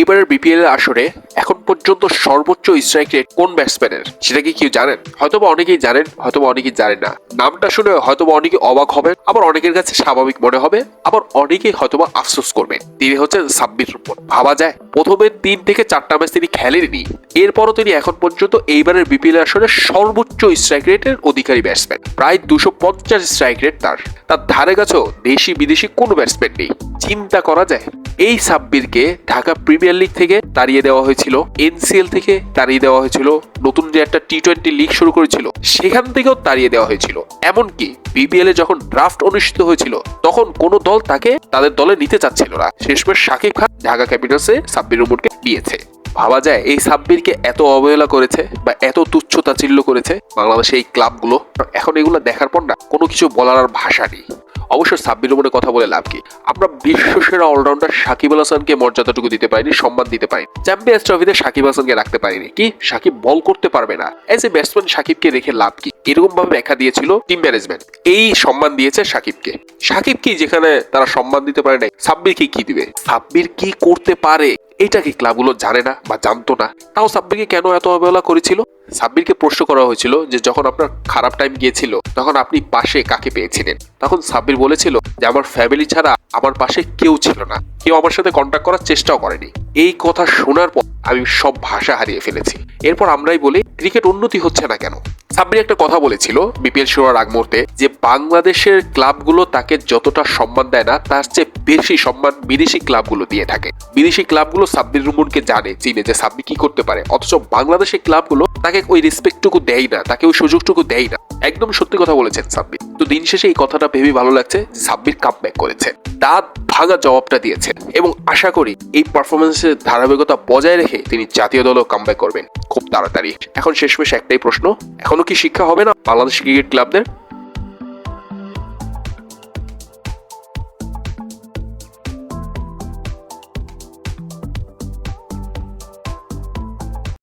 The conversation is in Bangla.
এবারের বিপিএল আসরে এখন পর্যন্ত সর্বোচ্চ স্ট্রাইক রেট কোন ব্যাটসম্যানের সেটা কি কেউ জানেন? হয়তোবা অনেকেই জানেন, হয়তোবা অনেকেই জানেন না। নামটা শুনে হয়তোবা অনেকে অবাক হবে, আবার অনেকের কাছে স্বাভাবিক মনে হবে, আবার অনেকেই হয়তোবা আফসোস করবেন তিনি হচ্ছেন সাব্বির রহমান ভাবা যায়, প্রথমে তিন থেকে চারটা ম্যাচ তিনি খেলেননি। এরপরও তিনি এখন পর্যন্ত এইবারের বিপিএল আসরে সর্বোচ্চ স্ট্রাইক রেটের অধিকারী ব্যাটসম্যান প্রায় দুশো পঞ্চাশ স্ট্রাইক রেট তার। তার ধারে কাছেও দেশি বিদেশি কোনো ব্যাটসম্যান নেই? চিন্তা করা যায়। এই সাব্বিরকে ঢাকা প্রিমিয়ার লিগ থেকে তাড়িয়ে দেওয়া হয়েছিল। এনসিএল থেকে তাড়িয়ে দেওয়া হয়েছিল। নতুন যে একটা টি টোয়েন্টি লিগ শুরু করেছিল, সেখান থেকেও তাড়িয়ে দেওয়া হয়েছিল। এমনকি বিবিএল এ যখন ড্রাফট অনুষ্ঠিত হয়েছিল, তখন কোনো দল তাকে তাদের দলে নিতে চাচ্ছিল না। শেষমেশ সাকিব খান ঢাকা ক্যাপিটালসে সাব্বির রহমানকে নিয়েছে ভাবা যায়, এই সাব্বিরকে এত অবহেলা করেছে বা এত তুচ্ছ তাচ্ছিল্য করেছে বাংলাদেশে এই ক্লাবগুলো। এখন এগুলো দেখার পর না, কোনো কিছু বলার আর ভাষা নেই। অবশ্য সাব্বির রহমানের কথা বলে লাভ কি? আমরা বিশ্বসেরা অলরাউন্ডার সাকিব আল হাসানকে মর্যাদাটুকু দিতে পারিনি, সম্মান দিতে পারিনি। চ্যাম্পিয়ন্স ট্রফিতে সাকিব হাসানকে রাখতে পারিনি। কি? সাকিব বল করতে পারবে না। এজ এ ব্যাটসম্যান সাকিবকে রেখে লাভ কি? এরকম ভাবে ব্যাখ্যা দিয়েছিল টিম ম্যানেজমেন্ট এই সম্মান দিয়েছে সাকিবকে। সাকিব কি যেখানে তারা সম্মান দিতে পারে নাই, সাব্বির কি কি দিবে? সাব্বির কি করতে পারে? এটা কি ক্লাবগুলো জানে না বা জানতো না? তাও সাব্বিরকে কেন এত অবহেলা করেছিল? সাব্বিরকে প্রশ্ন করা হয়েছিল যে যখন আপনার খারাপ টাইম গিয়েছিল, তখন আপনি পাশে কাকে পেয়েছিলেন? তখন সাব্বির বলেছিল যে, আমার ফ্যামিলি ছাড়া আমার পাশে কেউ ছিল না। কেউ আমার সাথে কন্ট্যাক্ট করার চেষ্টাও করেনি। এই কথা শোনার পর আমি সব ভাষা হারিয়ে ফেলেছি। এরপর আমরাই বলি ক্রিকেট উন্নতি হচ্ছে না কেন? সাব্বির একটা কথা বলেছিল বিপিএল শুরুর আগ মুহূর্তে, যে বাংলাদেশের ক্লাবগুলো তাকে যতটা সম্মান দেয় না, তার চেয়ে বেশি সম্মান বিদেশি ক্লাবগুলো দিয়ে থাকে। বিদেশি ক্লাবগুলো সাব্বির রুমুনকে জানে, চিনে যে সাব্বির কি করতে পারে। অথচ বাংলাদেশের ক্লাবগুলো তাকে ওই রেসপেক্টটুকু দেয় না, তাকে ওই সুযোগটুকু দেয় না। একদম সত্যি কথা বলেছেন সাব্বির। তো দিন শেষে এই কথাটা ভেবে ভালো লাগছে, সাব্বির ব্যাক করেছে। দাঁত ভাঙা জবাবটা দিয়েছেন এবং আশা করি এই পারফরমেন্সের ধারাবাহিকতা বজায় রেখে তিনি জাতীয় দলও কাম করবেন খুব তাড়াতাড়ি। এখন শেষমেশ একটাই প্রশ্ন, এখনও কি শিক্ষা হবে না? বাংলাদেশ ক্রিকেট ক্লাবদের